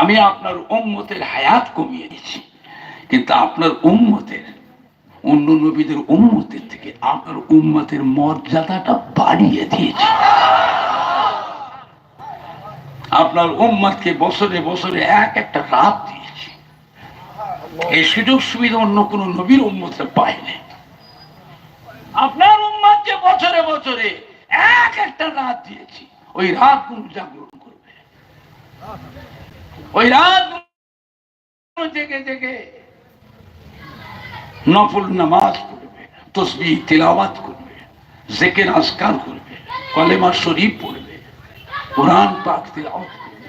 আমি আপনার উম্মতের হায়াত কমিয়ে দিয়েছি কিন্তু আপনার উম্মতের, অন্য নবীদের উম্মতের থেকে আপনার উম্মতের মর্যাদাটা বাড়িয়ে দিয়েছি। আপনার উম্মতকে বছরে বছরে এক একটা রাত দিয়েছি। এই সুযোগ সুবিধা অন্য কোন নবীর উম্মতে পায়নি আপনার উম্মত যে বছরে বছরে এক একটা রাত দিয়েছি। ওই রাত কোন জাগরণ করবে। ওই রাত জেগে জেগে নফল নামাজ পড়বে তসবি তিলাওয়াত করবে, জেকের আজকার করবে, কলেমা শরীফ পড়বে, কোরআন পাক তিলাওয়াত করবে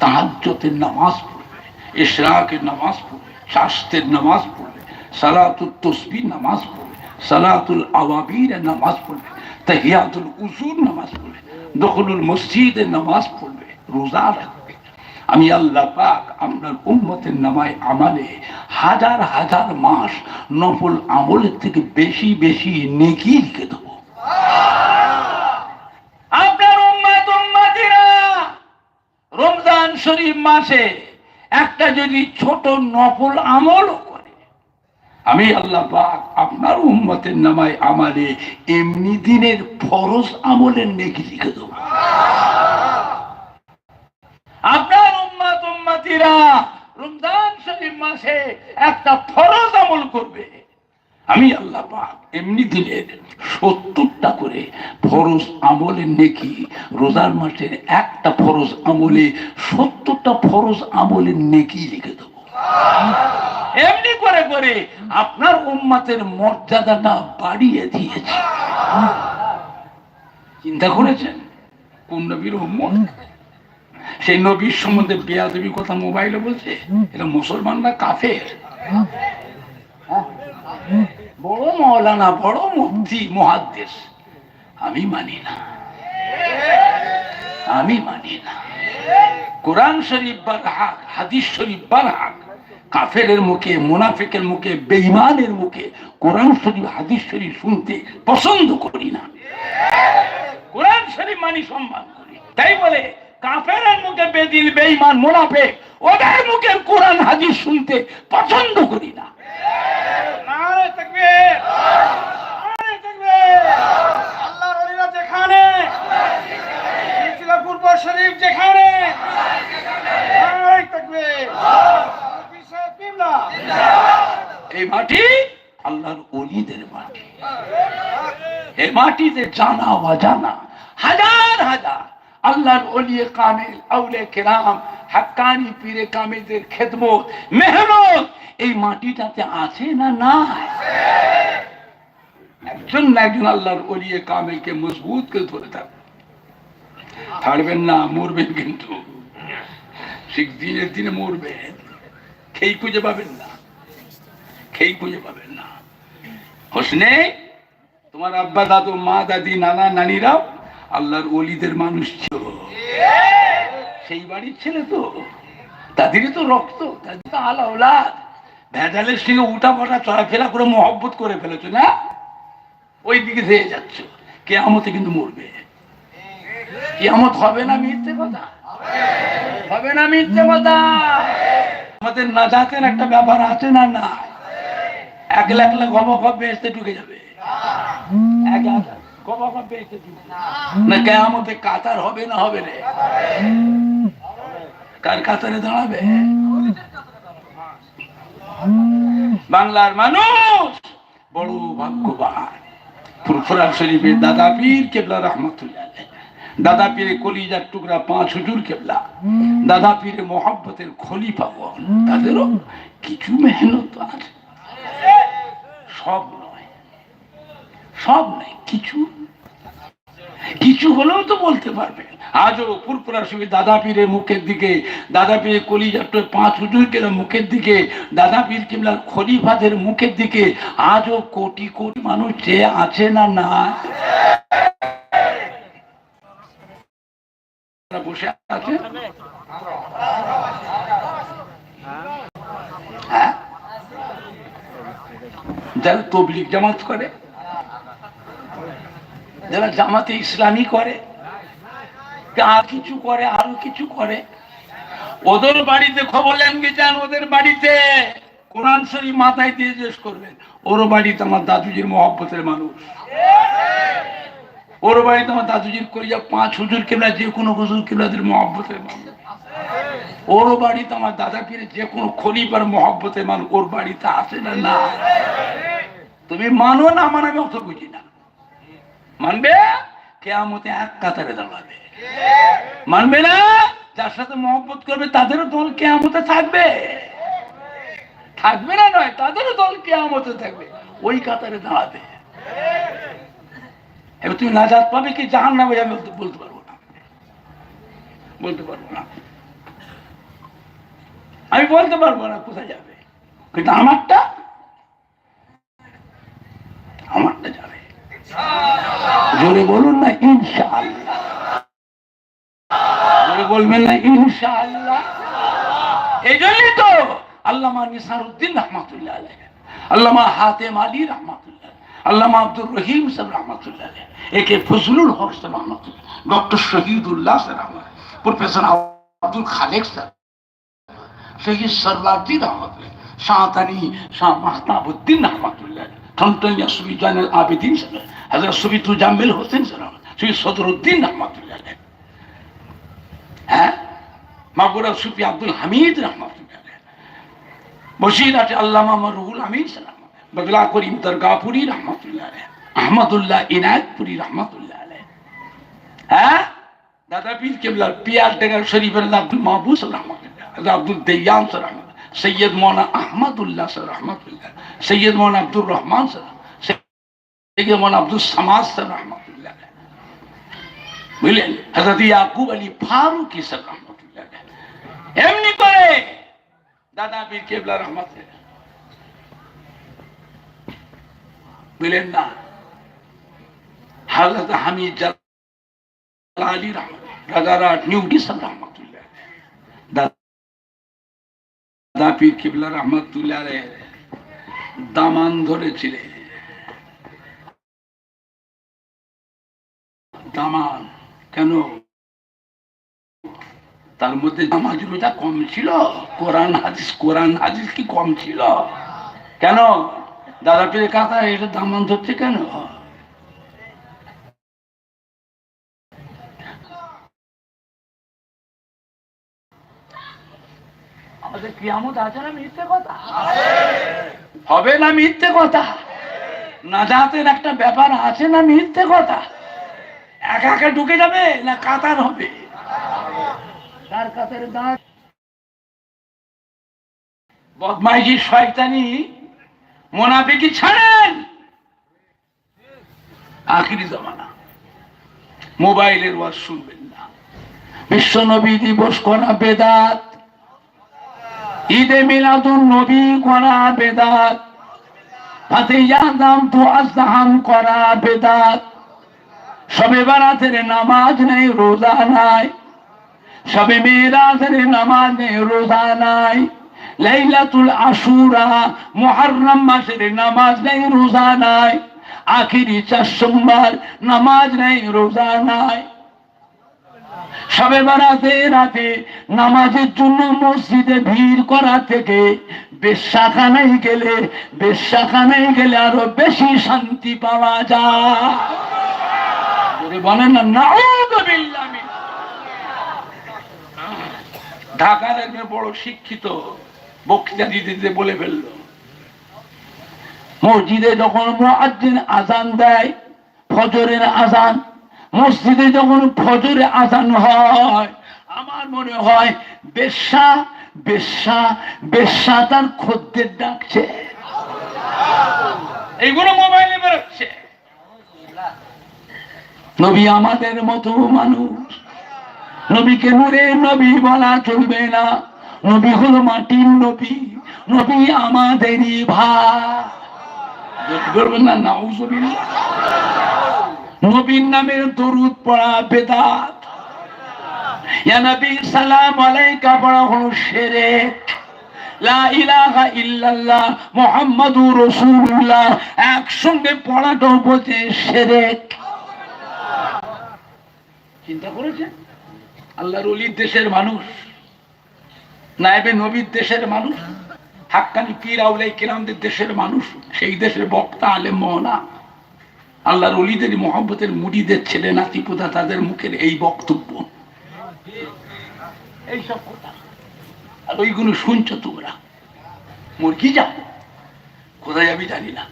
তাহাজ্জতের নামাজ পড়বে, ইশরাকের নামাজ পড়বে, শাস্তের নামাজ পড়বে, সালাতুল তসবির নামাজ পড়বে, সালাতুল আওয়াবির নামাজ পড়বে, তাহিয়াতুল উজুর নামাজ পড়বে, দখলুল মসজিদের নামাজ পড়বে, রোজা রাখবে। আমি আল্লাহ পাক আপনার উম্মতের নামায় আমালে হাজার হাজার মাস নফল আমলের থেকে বেশি বেশি নেকি লিখে দেবো। আপনার উম্মত উম্মতিরা, রমজান শরীফ মাসে একটা যদি ছোট নফল আমলও করে, আমি আল্লাহ পাক আপনার উম্মতের নামায় আমালে এমনি দিনের ফরজ আমলের নেকি লিখে দেবো। আপনার উম্মতিরা রমজান শরীফ মাসে একটা ফরজ আমল করবে। আমি আল্লাহ এমনি দিনের সত্তরটা করে ফরজ আমলের নেকি রোজার মাসের একটা ফরজ আমলে সত্তরটা ফরজ আমলের নেকি লিখে দেবো। এমনি করে করে আপনার উম্মাতের মর্যাদাটা বাড়িয়ে দিয়েছে। চিন্তা করেছেন? কোন নবীর উম্মত? সেই নবীর সম্বন্ধে বেয়াদবি কথা মোবাইলে বলছে? এটা মুসলমানরা কাফের। বড় মৌলানা বড় মুক্তি মহাদ্দেশ। আমি মানি না। আমি মানি না। কোরআন শরীফ বার হাক হাদিস শরীফ বার হাক কাফেরের মুখে মুনাফিকের মুখে বেঈমানের মুখে কোরআন শরীফ হাদিস শরীফ শুনতে পছন্দ করি না। কোরআন শরীফ মানি সম্মান করি। তাই বলে কাফেরের মুখে বেদিল বেঈমান মুনাফিক ওদের মুখে কোরআন হাদিস শুনতে পছন্দ করি না। শরীফ যেখানে। এই মাটি আল্লাহর অলিদের মাটি। এই মাটিতে জানা অজানা। আল্লাহর অলিয়ে কামেল, আউলে কেরাম, হাক্কানি পীরে কামেলদের খেদমত, মেহনত, এই মাটিটাতে আছে না না একজন না একজন আল্লাহর অলিয়ে কামেলকে মজবুত করে ধরে থাকবে। ছাড়বেন না, মরবেন কিন্তু। ঠিক দিনের দিনে মরবেন। খেই খুঁজে পাবেন না। খেই খুঁজে পাবেন না। হোসনে, তোমার আব্বা, দাদু, মা, দাদি, নানা, নানিরাও আল্লাহর অলিদের মানুষ ছিল। সেই বাড়ির ছেলে তো। তাদেরই তো রক্ত, তাদের তো আলা ওলাদ। ভেজালের সঙ্গে উঠা পটা চলাফেরা করে মহব্বত করে ফেলেছো না? ওই দিকে ধেয়ে যাচ্ছ। কেয়ামতে কিন্তু মরবে। কেয়ামত হবে না মিথ্যে কথা? হবে না মিথ্যে কথা? আমাদের না জাতের একটা ব্যাপার আছে না না একলা একলা গবা গপ বেসতে ঢুকে যাবে। এক এক না কাতার হবে না হবে রে। কার কাতারে দাঁড়াবে? বাংলার মানুষ বড় ভাগ্যবান। ফুরফুরা শরীফের দাদা পীর কেবলা রহমতুল্লাহ। দাদা পীরে কলিজার টুকরা পাঁচ হুজুর কেবলা। দাদা পীরে মোহাব্বতের খলিফা বল। তাদেরও কিছু মেহনত আছে। সব নয় সব নয় কিছু। কিছু হলেও তো বলতে পারবে। আজও ফুরপুরার সঙ্গে দাদা পীরের মুখের দিকে, দাদা পীরের কলিজার পাঁচ হুজুর কেলার মুখের দিকে, দাদা পীর কিমলার খলিফাদের মুখের দিকে, আজও কোটি কোটি মানুষ যে আছে না না বসে আছে? হ্যাঁ? যারা তবলিক জামাত করে। যারা জামাতে ইসলামী করে আর কিছু করে, আরও কিছু করে, ওদের বাড়িতে খবর জানতে চান ওদের বাড়িতে কোরআন শরীফ মাথায় দিয়ে জিজ্ঞেস করবেন, ওর বাড়িতে আমার দাদুজির মহব্বতের মানুষ। ওর বাড়িতে আমার দাদুজির করিয়া পাঁচ হুজুর কেবলা, যে কোনো হুজুর কেবলাদের মহব্বতের মানুষ। ওর বাড়িতে আমার দাদা পীরের যে কোনো খলিফার মহব্বতের মানুষ, ওর বাড়িতে আসে না না। তুমি মানো না মানে আমি অত বুঝি না। মানবে? কেয়ামতে এক কাতারে দাঁড়াবে। মানবে না? যার সাথে মহব্বত করবে, তাদেরও দল কেয়ামতে থাকবে। থাকবে না নয়, তাদেরও দল কেয়ামতে থাকবে। ওই কাতারে দাঁড়াবে। এবার তুমি নাজাত পাবে কি? জাহান নামে বলতে- বলতে পারব না। বলতে পারব না। আমি বলতে পারব না কোথায় যাবে। কিন্তু আমারটা আমারটা যাবে। জোরে বলুন না ইনশাআল্লাহ। বলবেন না ইনশাআল্লাহ। এই জন্যই তো আল্লামা নিসারুদ্দিন রহমাতুল্লাহ আল্লামা হাতেম আলী রহমাতুল্লাহ আল্লামা আব্দুর রহিম সাহেব রহমাতুল্লাহ আলাইহ, একে ফজলুল হক সাহেব রহমাতুল্লাহ ডক্টর শহীদুল্লাহ প্রফেসর আব্দুল খালেক সাহেব শহীদ শাহতানি শাহ মাহতাবুদ্দিন ঠনটনিয়া সুবি আবেদিন সাহেব হজরত জামিল হোসেন সাহেব শহীদ সদরুদ্দিন রহমতুল্লাহ হ্যাঁ মাগুরা সুফি আব্দুল হামিদ রহমতুল্লাহ বসিরাটে আল্লামা রুহুল আমিন সালাম বগলা করিম দরগাপুরি রহমতুল্লাহ আহমদুল্লাহ ইনায়তপুরি রহমতুল্লাহ হ্যাঁ দাদা পীর কেবলার পিয়ার ডেগার শরীফের আব্দুল মাহবুস রহমতুল্লাহ আব্দুল দেয়াম রহমত সৈয়দ মৌলানা আহমদুল্লাহ সর রহমতুল্লাহ সৈয়দ মৌলানা আব্দুর রহমান সর সৈয়দ মৌলানা আব্দুল সামাজ সর রহমতুল্লাহ বুঝলেন হজরত ইয়াকুব আলী ফারুকি সর রহমতুল্লাহ এমনি করে দাদা পীর কেবলা রহমত বুঝলেন না হজরত হামিদ জালালি রহমত রাজারহাট নিউ ডিসন রহমতুল্লাহ দাদা পীর কেবলা রহমতুল্লাহ দামান ধরেছিলেন দামান, কেন? তার মধ্যে নামাজ রোজা কম ছিল? কোরআন হাদিস কোরআন হাদিস কি কম ছিল? কেন? দাদা পীর কাকা এটা দামান ধরছে কেন? আমাদের কিয়ামত আছে না মিথ্যে কথা? হবে না মিথ্যে কথা? না যাতের একটা ব্যাপার আছে না মিথ্যে কথা? একা একা ঢুকে যাবে না কাতার হবে? কার কাতারে দাঁড় বদমাইশি শয়তানি মোনাফিকি ছাড়েন। আখিরি জমানা। মোবাইলের ওয়াজ শুনবেন না। বিশ্ব নবী দিবস করা বেদাত। ঈদে মিলাদুন নবী করা বেদাত। ফাতেয়াদাম তো আজদাহাম করা বেদাত। সবে বারাতের নামাজ নেই, রোজা নাই। সবে মেয়েরাজের নামাজ নেই, রোজা নাই। লাইলাতুল আশুরা, মুহররম মাসের নামাজ নেই, রোজা নাই। আখিরি চার সোমবার নামাজ নেই, রোজা নাই। সবে বারাতে রাতে, নামাজের জন্য মসজিদে ভিড় করা থেকে বেশাখানায় গেলে বেশাখানায় গেলে আরও বেশি শান্তি পাওয়া যায়। বলেন না ঢাকার একজন বড় শিক্ষিত, বক্তৃতা দিতে দিতে বলে ফেলল। মসজিদে যখন মুয়াজ্জিন আজান দেয়, ফজরের আজান মসজিদে যখন ফজরে আজান হয়, আমার মনে হয় বেশ্যা বেশ্যা বেশ্যা তার খদ্দের ডাকছে। এইগুলো মোবাইলে বেরোচ্ছে। নবী আমাদের মতো মানুষ। নবীকে নূরে নবী বলা চলবে না। নবী হলো মাটির নবী। নবী আমাদেরই ভাই। করবেন না, নাউজুবিল্লাহ। নবীর নামের দরুদ পড়া বেদাত। একসঙ্গে পড়াটাও বলছে চিন্তা করেছেন? আল্লাহর দেশের মানুষ নাইবে নবীর দেশের মানুষ, হাক্কানি পীর আউলাই কিরামদের দেশের মানুষ, সেই দেশের বক্তা আলে মহনা আল্লাহর অলিদের মোহাম্মতের মুড়িদের ছেলে, নাতিপুতা তাদের মুখের এই বক্তব্য। এইসব কথা। আর ওইগুলো শুনছো তোমরা। মুরগি যা। কোথায় আমি জানি না।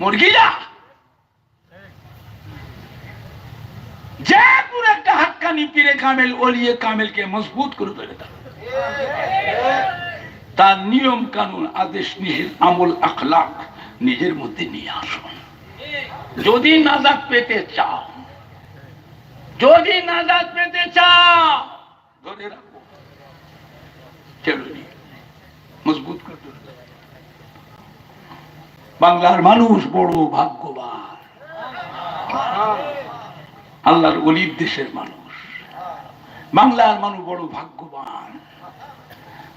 মুরগি যা। যে কোনো একটা হাক্কানি পীরে কামেল অলিয়ে কামেলকে মজবুত করে তোলে তার তার নিয়ম কানুন আদেশ নিষেধ আমল আখলাক নিজের মধ্যে নিয়ে আসুন। যদি নাজাদ পেতে চাও, যদি নাজাদ পেতে চাও, ধরে রাখো। মজবুত করে তোলো। বাংলার মানুষ বড় ভাগ্যবান। আল্লাহর অলির দেশের মানুষ। বাংলার মানুষ বড় ভাগ্যবান।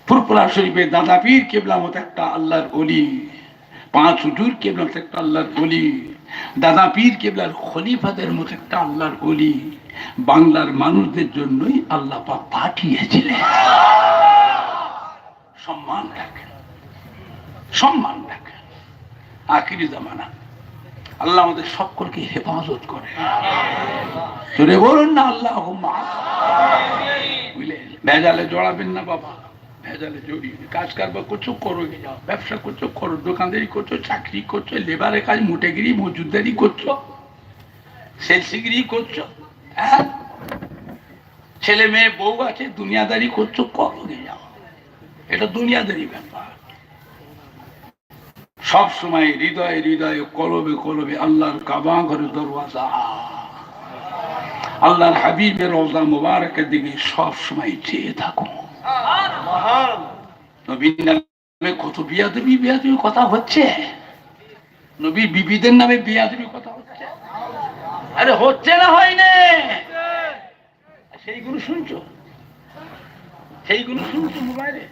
ফুরপুরা শরীফের দাদা পীর কেবলা মতো একটা আল্লাহর অলি পাঁচ হুজুর কেবলা মতো একটা আল্লাহর অলি দাদা পীর কেবলার খলিফাদের মতো একটা আল্লাহর অলি বাংলার মানুষদের জন্যই আল্লাহ পাক পাঠিয়েছিলেন। সম্মান রাখেন। সম্মান রাখেন। আখিরি জামানা। আল্লাহ আমাদের সকলকে হেফাজত করে জোরে বলুন না আল্লাহ বুঝলেন? ভেজালে জড়াবেন না, বাবা। ভেজালে জড়িয়ে কাজ কারবার করছ করো যাও, ব্যবসা করছ করো, দোকানদারি করছ চাকরি করছ লেবারের কাজ, মোটেগিরি, মজুদারি করছ সেলসিগিরি করছ হ্যাঁ? ছেলে মেয়ে, বউ আছে, দুনিয়াদারি করছ করো যাও। এটা দুনিয়াদারি ব্যাপার। সব সময় হৃদয়ে হৃদয়ে, কলবে কলবে আল্লাহর কাবা ঘরে দরওয়াজা। আল্লাহর হাবিবের রওজা মুবারকের দিকে সব সময় চেয়ে থাকো। নবীর নামে কত কথা হচ্ছে? নবী বিবিদের নামে কথা হচ্ছে? আরে হচ্ছে না সেইগুলো শুনছো? সেইগুলো শুনছো মোবাইলে?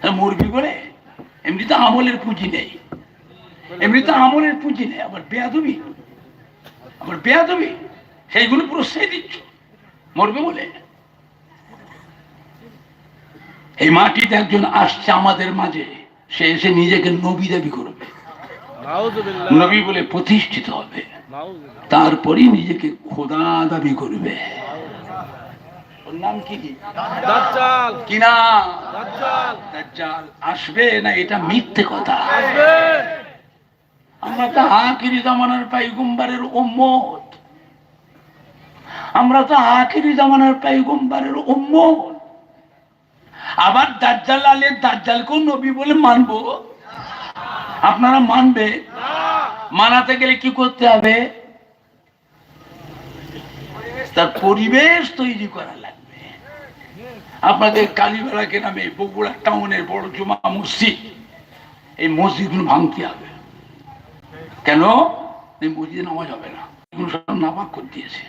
হ্যাঁ মুরগি করে এমনিতে আমলের পুঁজি নেই। এমনিতে আমলের পুঁজি নেই। আবার বেয়াদবি? আবার বেয়াদবি? সেইগুলো সে দিচ্ছ। মরবে বলে? এই মাটিতে একজন আসছে আমাদের মাঝে সে এসে নিজেকে নবী দাবি করবে। নবী বলে প্রতিষ্ঠিত হবে। তারপরেই নিজেকে খোদা দাবি করবে। নাম কি? না? আসবে না এটা মিথ্যে কথা। আসবে। আমরা তো আখিরি জামানার পাইগম্বারের উম্মত। আমরা তো আখিরি জামানার পাইগম্বারের উম্মত। আবার দাজ্জাল আলের দাজ্জালকেও নবী বলে মানবো। আপনারা মানবে? মানাতে গেলে কি করতে হবে? তার পরিবেশ তৈরি করা লাগবে। আপনাদের কালীবেলাকে নামে বগুড়া টাউনের বড় জমা মসজিদ, এই মসজিদগুলো ভাঙতে হবে। কেন? এই মসজিদে নামাজ হবে না। এগুলো নাপাক করে দিয়েছে।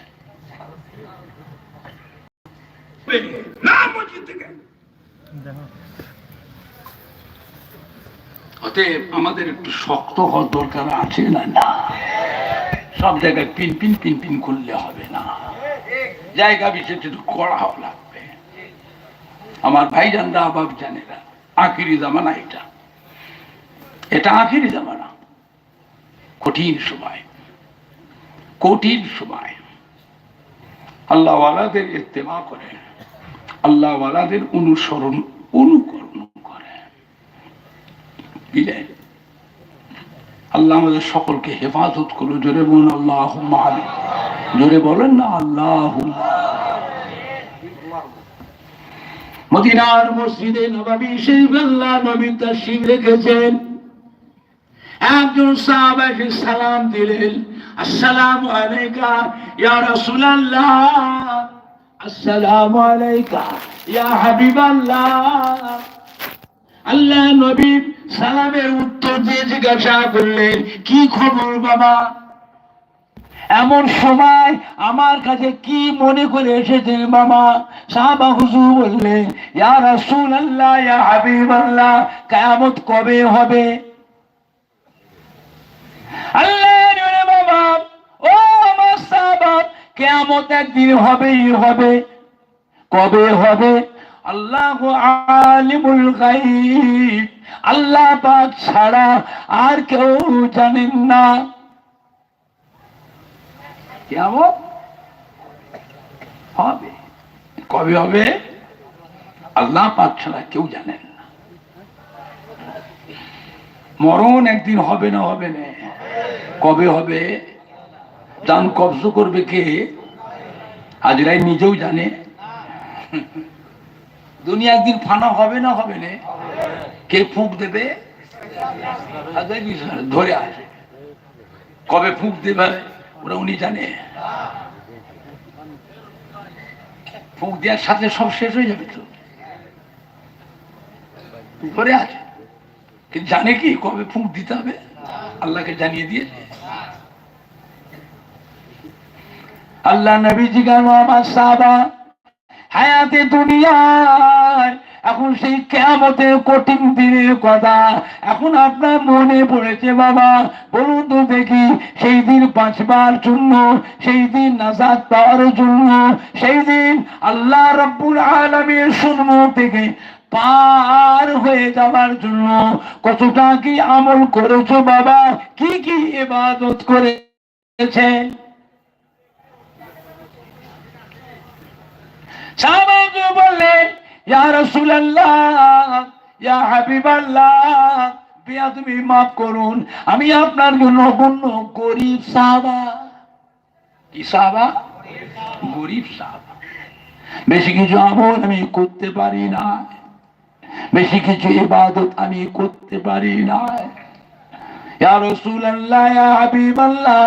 না মসজিদ থেকে। অতএব আমাদের একটু শক্ত হওয়ার দরকার আছে না? না। সব জায়গায় পিন পিন পিন পিন করলে হবে না। জায়গা বিশেষে একটু কড়া লাগবে। আমার ভাইজানরা আবাব জানেরা, আখিরি জামানা এটা। এটা আখিরি জামানা। কঠিন সময়। কঠিন সময়। আল্লাহওয়ালাদের ইত্তেমা করে আল্লাহওয়ালাদের অনুসরণ অনুকরণ করে বুঝলেন আল্লাহ আমাদের সকলকে হেফাজত করো জোরে বলুন আল্লাহ জোরে বলেন না আল্লাহ মদিনার মসজিদে নবাবী শরীফ আল্লাহ নবী তাশরীফ রেখেছেন। একজন সাহাবা এসে সালাম দিলেন, আসসালামু আলাইকা, ইয়া রাসূলুল্লাহ। আসসালামু আলাইকা, ইয়া হাবিবাল্লাহ। আল্লাহ নবী সালামের উত্তর দিয়ে জিজ্ঞাসা করলেন, কি খবর বাবা? এমন সময় আমার কাছে কি মনে করে এসেছেন বাবা? সাহাবা হুজুর বললেন, ইয়া রাসূলুল্লাহ, ইয়া হাবিবাল্লাহ, কিয়ামত কবে হবে? কেমন একদিন হবেই হবে, কবে হবে? আল্লাহ আলিমুল আল্লাহ পাক ছাড়া আর কেউ জানেন না। কেমন হবে, কবে হবে? আল্লাহ পাক ছাড়া কেউ জানেন না। মরণ একদিন হবে না হবে না। কবে হবে? দান কবজ করবে কে? হাজরাই নিজেও জানে। দুনিয়া একদিন ফানা হবে না হবে না? কে ফুঁক দেবে? ধরে আসে। কবে ফুঁক দেবে? ওরা উনি জানে। ফুঁক দেওয়ার সাথে সব শেষ হয়ে যাবে তো। ধরে আছে কিন্তু জানে কি কবে ফুঁক দিতে হবে? আল্লাহকে জানিয়ে দিয়েছে। আল্লাহ নবী জিজ্ঞাসা আমার সাবা হায়াতে দুনিয়ায়। এখন সেই কেমতের কঠিন দিনের কথা। এখন আপনার মনে পড়েছে, বাবা, বলুন তো দেখি, সেই দিন বাঁচবার জন্য, সেই দিন নাজাদ পাওয়ার জন্য, সেই দিন আল্লাহ রব্বুল আলমীর সম্মুখ থেকে পার হয়ে যাওয়ার জন্য কতটা কি আমল করেছ, বাবা? কি কি ইবাদত করেছে বললেন, ইয়া রাসূলুল্লাহ, ইয়া হাবিবাল্লাহ, বিয়া তুমি করুন, আমি আপনার জন্য অন্য গরিব সাহাবা। কি সাহাবা? গরিব সাহাবা। বেশি কিছু আমল আমি করতে পারি না। বেশি কিছু ইবাদত আমি করতে পারি না। ইয়া রাসূলুল্লাহ, ইয়া হাবিবাল্লাহ।